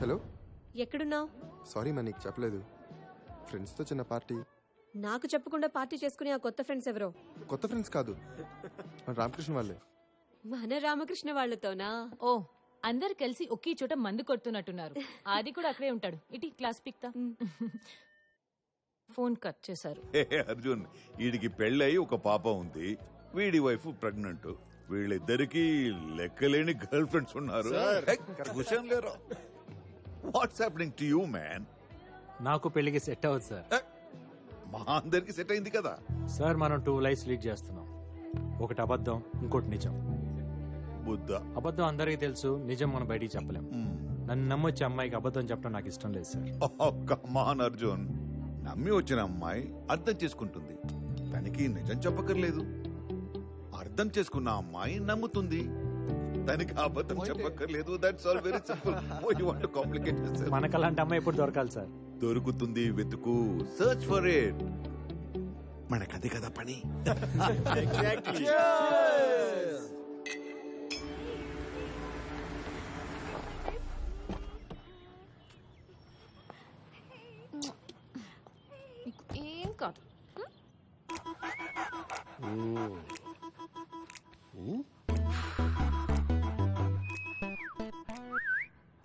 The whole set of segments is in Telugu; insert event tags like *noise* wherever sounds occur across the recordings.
హలో. ఎక్కడున్నావు? సారీ మా నీకు చెప్పలేదు. ఫ్రెండ్స్తో చిన్న పార్టీ. నాకు చెప్పకుండా పార్టీ చేసుకునే ఆ కొత్త ఫ్రెండ్స్ ఎవరో? కొత్త ఫ్రెండ్స్ కాదు. మన రామకృష్ణ వాళ్ళే. మన రామకృష్ణ వాళ్ళతోనా? ఓ అందరు కలిసి ఒకే చోట మందు కొడుతున్నట్టున్నారు. ఆది కూడా అక్కడే ఉంటాడు. ఇటీ క్లాస్ పిక్తా. ఫోన్ కట్ చేశారు. అర్జున్ వీడికి పెళ్ళై ఒక పాప ఉంది. వీడి వైఫ్ ప్రెగ్నెంట్. వీళ్ళిద్దరికి లెక్కలేని గర్ల్ ఫ్రెండ్స్ ఉన్నారు. లేరు? What's happening to you man నాకు పెళ్ళికి సెట్ అవ్వదు సార్. మా అందరికి సెట్ అయింది కదా? సార్ మనం టూ లైఫ్స్ లీడ్ చేస్తున్నాం. ఒకటి అబద్ధం ఇంకోటి నిజం. బుద్ధ. అబద్ధం అందరికీ తెలుసు నిజం మనం బయటికి చెప్పలేం. నన్ను నమ్మొచ్చే అమ్మాయికి అబద్ధం చెప్పడం నాకు ఇష్టం లేదు సార్. కమాన్ అర్జున్. నమ్మి వచ్చిన అమ్మాయి అర్థం చేసుకుంటుంది. తనకి నిజం చెప్పక్కర్లేదు. అర్థం చేసుకున్న అమ్మాయి నమ్ముతుంది. తనకి అబద్ధం చెప్పక్కర్లేదు. That's all very simple you want to complicate మనకు అలాంటి అమ్మాయి ఎప్పుడు దొరకాలి సార్? దొరుకుతుంది వెతుకు. సర్చ్ ఫర్ ఇట్ మనకది కదా పని. ఏం కాదు.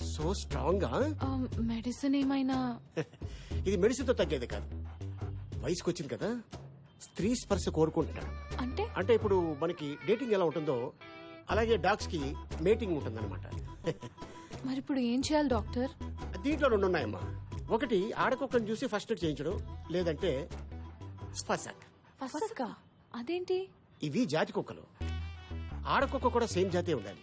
So strong? మెడిసిన్ ఏమైనా? *laughs* ఇది మెడిసిన్తో తగ్గేది కాదు. వయసుకు వచ్చింది కదా. స్త్రీ స్పర్శ కోరుకుంటున్నాడు అంటే? అంటే ఇప్పుడు మనకి డేటింగ్ ఎలా ఉంటుందో అలాగే డాగ్స్కి మేటింగ్ ఉంటుందన్నమాట. *laughs* మరి ఇప్పుడు ఏం చేయాలి డాక్టర్? దీంట్లో రెండు ఉన్నాయమ్మా. ఒకటి ఆడకుక్కని చూసి ఫస్ట్ ఎయిడ్ చేయించడం లేదంటే ఫసక్ ఫసక? అదేంటి? ఇవి జాతి కుక్కలు. ఆడకుక్క కూడా సేమ్ జాతే ఉండాలి.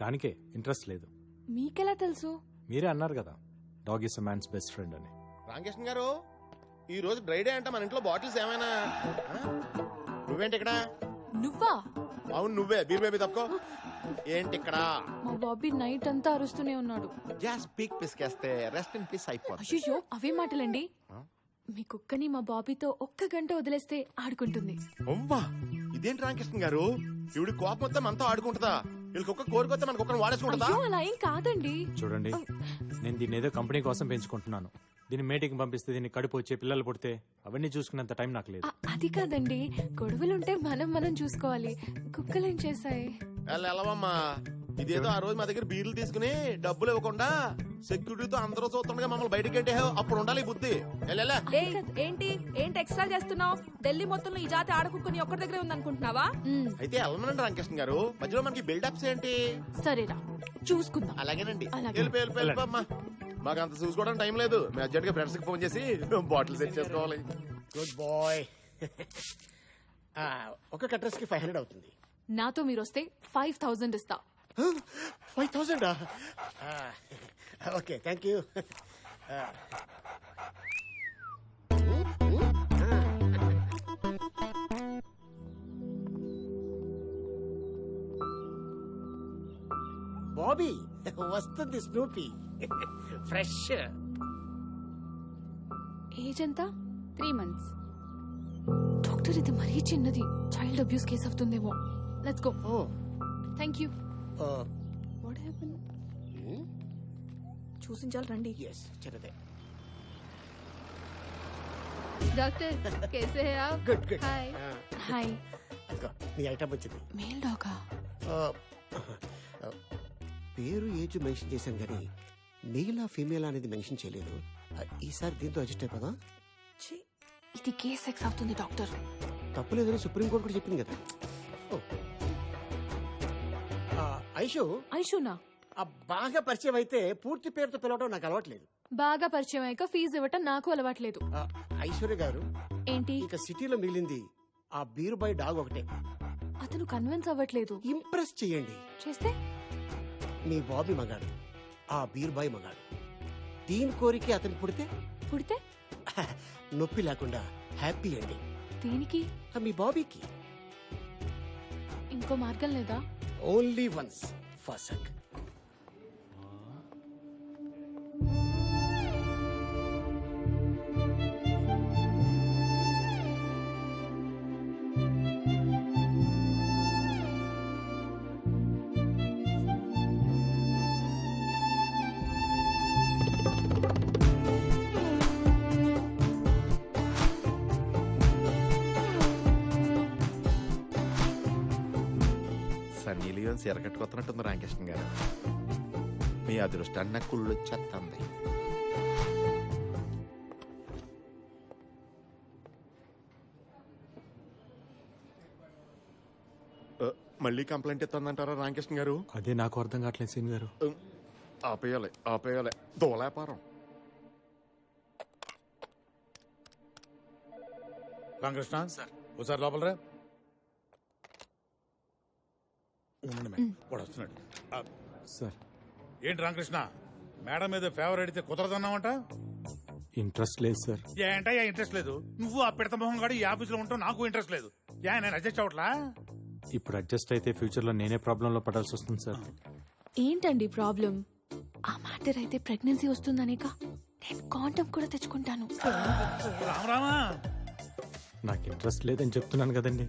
దానికే ఇంట్రెస్ట్ లేదు. మీకెలా తెలుసు? మీరే అన్నారు కదా dog is man's best friend అని. రామకృష్ణ గారు ఈ రోజు డ్రై డే అంట మన ఇంట్లో బాటిల్స్ ఏమైనా? ఆ? నువ్వేంటి ఇక్కడ? నువ్వా? అవును నువ్వే. బీర్ బేబీ తప్పుకో. ఏంటి ఇక్కడ? మా బాబీ నైట్ అంతా అరుస్తూనే ఉన్నాడు. గ్యాస్ పీక్ పిసికేస్తే రెస్ట్ ఇన్ పీస్ అయిపోతుంది అయ్యో అవే మాటలండి. మీ కుక్కని మా బాబీతో ఒక్క గంట వదిలేస్తే ఆడుకుంటుంది. అవ్వా ఇదేంటి రామకృష్ణ గారు? ఇవిడి కోపం వస్తే మనతో ఆడుకుంటుందా? వీళ్ళకి ఒక్క కోరికొస్తే మనకు ఒక్కరిని వాడేసుకుంటుందా అయ్యో అలా ఏం కాదండి. చూడండి నేను దీన్ని ఏదో కంపెనీ కోసం పెంచుకుంటున్నాను. దీన్ని మేటింగ్ పంపిస్తే దీన్ని కడుపు వచ్చే పిల్లలు పుడితే అవన్నీ చూసుకునేంత టైం నాకు లేదు. అ- అది కాదండి. గొడవలుంటే మనం మనం చూసుకోవాలి. కుక్కలేం చేశాయి? వెళ్ళవమ్మా ఇదేదో ఆ రోజు మా దగ్గర బీర్లు తీసుకుని డబ్బులు ఇవ్వకుండా సెక్యూరిటీతో అందరూ చూస్తుండగా మమ్మల్ని బయటికి అంటే అప్పుడు ఉండాలి బుద్ధి. ఏంటి? ఏంటి ఎక్స్ట్రా చేస్తున్నావు? ఢిల్లీ మొత్తంలో ఈ జాతి ఆడకుక్కని ఒక్కడి దగ్గరే ఉందనుకుంటున్నావా? అయితే వెళ్ళమనండి రామకృష్ణ గారు మధ్యలో మనకి బిల్డప్స్ ఏంటి? సరేరా చూసుకుందాం. అలాగేనండి. వెళ్ళిపోమ్మా మాకు అంత చూసుకోవడానికి టైం లేదు. మేము అర్జెంట్గా ఫ్రెండ్స్కి ఫోన్ చేసి *laughs* బాటిల్ సెట్ చేసుకోవాలి. గుడ్ బాయ్ *laughs* ఒక అడ్రస్కి ఫైవ్ హండ్రెడ్ అవుతుంది. నాతో మీరు వస్తే ఫైవ్ థౌజండ్ ఇస్తా. Five thousand okay thank you. Bobby వస్తుంది స్నూపీ. ఫ్రెష్. ఏజ్ ఎంత? Three months. డాక్టర్ ఇది మరీ చిన్నది. చైల్డ్ అబ్యూస్ కేసు అవుతుందేమో. Let's go oh. Thank you what happen చూసించాలి రండి. ఎస్ చిన్నదే డాక్టర్ కేసే ఆప్ గుడ్ గుడ్ హాయ్ హాయ్ అదిగో నీ ఐటమ్ వచ్చింది. మేల్ డాగా ఆ, పేరు ఏజ్ మెన్షన్ చేశాను కానీ మెయిలా ఫీమేల్ అనేది మెన్షన్ చేయలేదు. ఆ, ఈసారి దీంతో అడ్జస్ట్ అయిపోదా? ఇది కే సెక్స్ అవుతుంది డాక్టర్. తప్పులేదని సుప్రీంకోర్టు కూడా చెప్పింది కదా. ఐషు? ఐషునా? ఆ బాగా పరిచయం అయితే పూర్తి పేరుతో పిలవడం నాకు అలవాట్లేదు. బాగా పరిచయం అయ్యాక ఫీజు ఇవ్వటం నాకు అలవాట్లేదు. ఆ, ఐశ్వర్య గారు ఏంటి? ఇక సిటీలో మిగిలింది ఆ బీరు బై డాగ్ ఒకటే. అతను కన్విన్స్ అవ్వట్లేదు. ఇంప్రెస్ చేయండి. చేస్తే? మీ బాబీ మగాడు ఆ బీర్ బాయ్ మగాడు. దీని కోరికే అతను పుడితే? పుడితే? *laughs* నొప్పి లేకుండా హ్యాపీ అండి దీనికి? మీ బాబీకి. ఇంకో మార్గం లేదా? Only once. ఫసక్ లియోన్స్ ఎరగట్టుకొస్తున్నట్టుంది రామకృష్ణ గారు. మీ అదృష్టాన్ని నాకు కుళ్ళు వచ్చేస్తుంది మళ్ళీ కంప్లైంట్ ఇస్తుందంటారా రామకృష్ణ గారు? అదే నాకు అర్థం కావట్లేదు సీన్ గారు. ఆపేయాలి ఆపేయాలి. దోలాపారం. రామకృష్ణ సార్ ఒకసారి లోపల రా ఉండండి మేడం? వాడు వస్తున్నాడు. ఆ, సార్. ఏంటి రామకృష్ణ? మేడం మీద ఫేవర్ అడిగితే కుదరదన్నావంట? ఇంట్రెస్ట్ లేదు సార్. ఏంటయ్యా ఇంట్రెస్ట్ లేదు? నువ్వు ఆ పిడత మొహం గాడు ఈ ఆఫీసులో ఉంటావు నాకు ఇంట్రెస్ట్ లేదు. ఏ నేను అడ్జస్ట్ అవట్లా ఇప్పుడు అడ్జస్ట్ అయితే ఫ్యూచర్లో నేనే ప్రాబ్లం లో పడాల్సి వస్తుంది సార్. ఏంటండి ప్రాబ్లం? ఆ మ్యాటర్ అయితే ప్రెగ్నెన్సీ వస్తుందనేక? నేను కాంటమ్ కూడా తెచ్చుకుంటాను. రామ రామా? నాకు ఇంట్రెస్ట్ లేదని చెప్తున్నాను కదండి.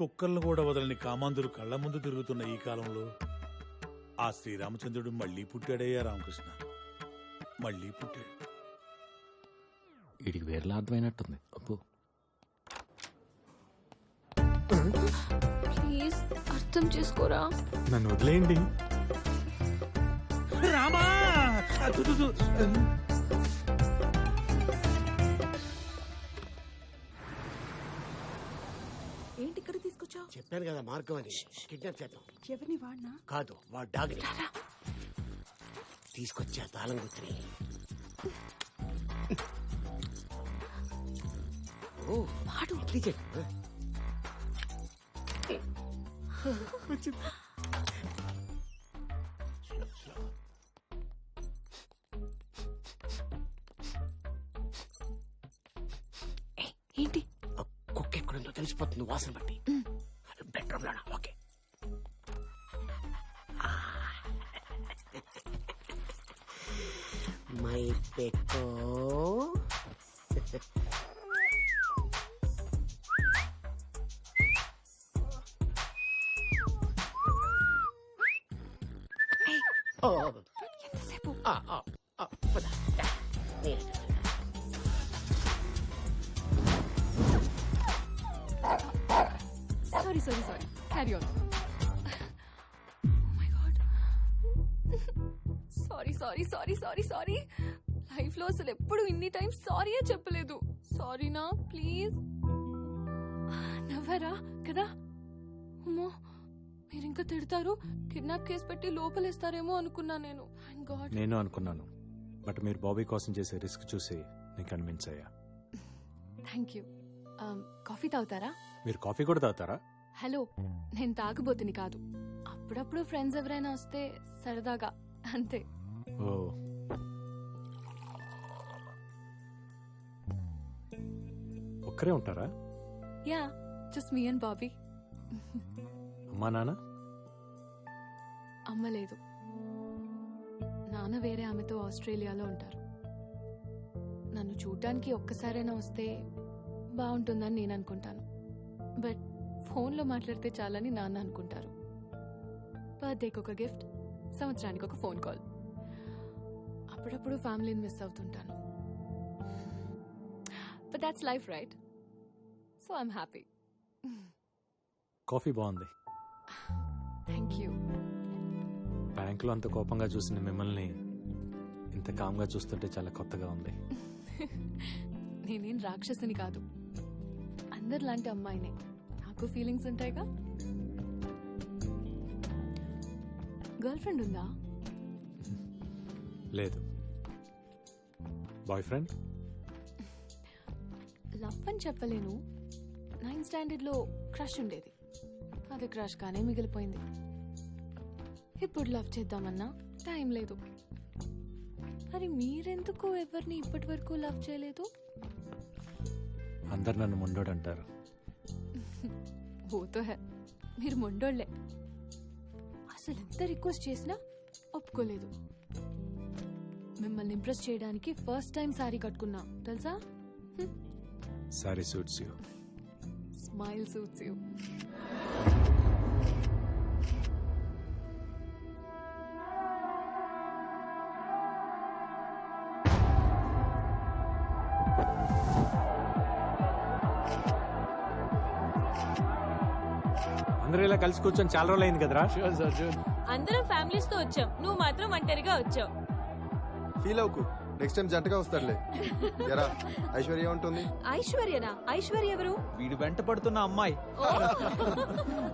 కుక్కర్లు కూడా వదలని కామాంధులు కళ్ళ ముందు తిరుగుతున్న ఈ కాలంలో ఆ శ్రీరామచంద్రుడు మళ్ళీ పుట్టాడయ్యా రామకృష్ణ. మళ్ళీ పుట్టాడు. వీడికి వేరేలా అర్థమైనట్టుంది. అప్పు ప్లీజ్ అర్థం చేసుకోరా? నన్ను వదిలేయండి. రామా! చెప్పాను కదా మార్గం అని. కిడ్నాప్ చేద్దాం. ఎవరిని వాడినా? కాదు వాడు డాగ్ తీసుకొచ్చా తాళం గుర్తుని ఓ వాడు. ఇడ్లీ మై పెక్కో ఓ, ఎంతసేపు ఆ, ఆ, ఆ, పద. Sorry sorry sorry carry on my అసలు ఎప్పుడు ఇన్ని టైమ్స్ సారీయే చెప్పలేదు. సారీనా ప్లీజ్. నవ్వరా కదా? అమ్మో మీరు ఇంకా తిడతారు? కిడ్నాప్ కేసు పెట్టి లోపలేస్తారేమో అనుకున్నా నేను. గాడ్ నేను అనుకున్నాను. బట్ మీరు బాబీ కోసం చేసే రిస్క్ చూసి నేను కన్విన్స్ అయ్యా. థ్యాంక్ యూ కాఫీ తాగుతారా? మీరు కాఫీ కూడా తాగుతారా? హలో నేను తాగబోతుని కాదు. అప్పుడప్పుడు ఫ్రెండ్స్ ఎవరైనా వస్తే సరదాగా అంతే. ఓ ఒక్కరే ఉంటారా? Yeah just me and Bobby. అమ్మా నాన్న? అమ్మ లేదు. నాన్న వేరే ఆమెతో ఆస్ట్రేలియాలో ఉంటారు. నన్ను చూడ్డానికి ఒక్కసారైనా వస్తే బాగుంటుందని నేను అనుకుంటాను. బట్ ఫోన్లో మాట్లాడితే చాలని నాన్న అనుకుంటారు. బర్త్డేకి ఒక గిఫ్ట్ సంవత్సరానికి ఒక ఫోన్ కాల్. అప్పుడప్పుడు ఫ్యామిలీని miss అవుతుంటాను. But that's life right so I'm happy coffee బాగుంది. థ్యాంక్ యూ బ్యాంకులో అంత కోపంగా చూసిన మిమ్మల్ని ఇంత కామ్గా చూస్తుంటే చాలా కొత్తగా ఉంది. *laughs* నేనేం రాక్షసుని కాదు. అందరిలాంటి అమ్మాయినే. నాకు ఫీలింగ్స్ ఉంటాయిగా? గర్ల్ ఫ్రెండ్ ఉందా? లేదు. బాయ్ ఫ్రెండ్ లవ్ అని చెప్పలేను. నైన్త్ స్టాండర్డ్లో క్రష్ ఉండేది. అది క్రష్ గానే మిగిలిపోయింది. ఇప్పుడు లవ్ చేద్దామన్నా టైం లేదు. మరి మీరెందుకు ఎవరిని ఇప్పటి వరకు లవ్ చేయలేదు? అందరు నన్ను ముండోడు అంటారు *laughs* ఓతో హే మీరు మొండోళ్ళే అసలు ఎంత రిక్వెస్ట్ చేసినా ఒప్పుకోలేదు. మిమ్మల్ని ఇంప్రెస్ చేయడానికి ఫస్ట్ టైం సారీ కట్టుకున్నా తెలుసా? Sari suits you. Smile suits you. అందరూ ఇలా కలిసి కూర్చొని చాలా రోజులు అయింది కదరా? అందరం ఫ్యామిలీస్తో వచ్చాం. నువ్వు మాత్రం ఒంటరిగా వచ్చావు. ఫీల్ అవ్వకు. నెక్స్ట్ టైం జంటగా వస్తాడులే. ఎరా ఐశ్వర్య ఉంటుంది? ఐశ్వర్యనా? ఐశ్వర్య ఎవరు? వీడు వెంట పడుతున్న అమ్మాయి.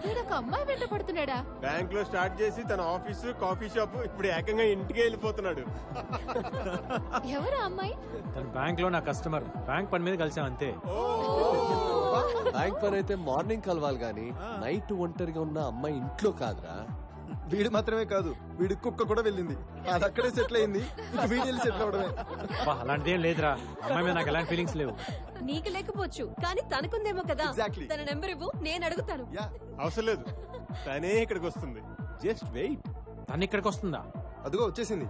వీడొక అమ్మాయి వెంట పడుతున్నాడా? బ్యాంక్లో స్టార్ట్ చేసి తన ఆఫీసు కాఫీ షాప్ ఇప్పుడు ఏకంగా ఇంటికి వెళ్ళిపోతున్నాడు. ఎవరు అమ్మాయి? తన బ్యాంక్లో నా కస్టమర్. బ్యాంక్ పని మీద కలిసాం అంతే. బ్యాంక్ పని అయితే మార్నింగ్ కలవాలి గాని నైట్ ఒంటరిగా ఉన్న అమ్మాయి ఇంట్లో కాదురా. వీడు మాత్రమే కాదు వీడి కుక్క కూడా వెళ్ళింది. అది అక్కడే సెటిల్ అయింది. ఇక వీడు వెళ్ళి సెటిల్ అవడమే అబ్బా, అలాంటిదేం లేదురా. అమ్మాయి మీద నాకు ఎలాంటి ఫీలింగ్స్ లేవు. నీకు లేకపోవచ్చు కానీ తనకుందేమో కదా. Exactly. తన నెంబర్ ఇవ్వు నేను అడుగుతాను. యా. అవసరం లేదు. తనే ఇక్కడికి వస్తుంది. జస్ట్ వెయిట్ తను ఇక్కడికి వస్తుందా? అదిగో వచ్చేసింది.